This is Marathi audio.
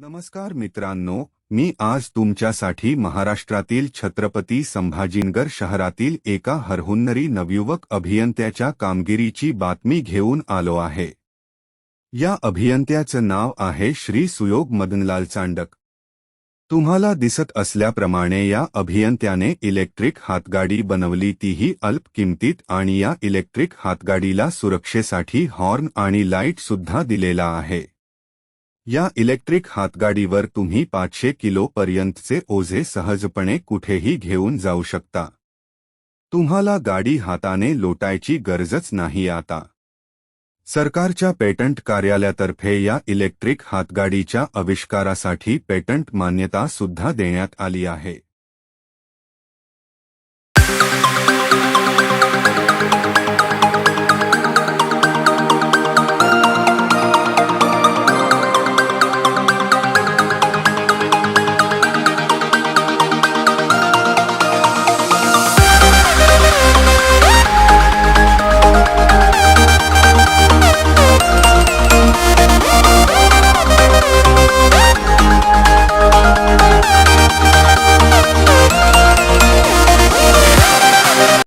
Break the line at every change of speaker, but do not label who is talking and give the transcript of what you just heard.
नमस्कार मित्रांनो मी आज तुमच्यासाठी महाराष्ट्रातील छत्रपती संभाजीनगर शहरातील एका हरहुन्नरी नवयुवक अभियंत्याच्या कामगिरीची बातमी घेऊन आलो आहे. या अभियंत्याचं नाव आहे श्री सुयोग मदनलाल चांडक. तुम्हाला दिसत असल्याप्रमाणे या अभियंत्याने इलेक्ट्रिक हातगाडी बनवली तीही अल्प किमतीत आणि या इलेक्ट्रिक हातगाडीला सुरक्षेसाठी हॉर्न आणि लाइट सुद्धा दिलेला आहे. या इलेक्ट्रिक हातगाडीवर तुम्ही पाचशे किलो पर्यंतचे ओझे सहजपणे कुठेही घेऊन जाऊ शकता. तुम्हाला गाडी हाताने लोटायची गरजच नाही आता. सरकारच्या पेटंट कार्यालयातर्फे या इलेक्ट्रिक हातगाडीच्या आविष्कारासाठी पेटंट मान्यता सुद्धा देण्यात आली आहे.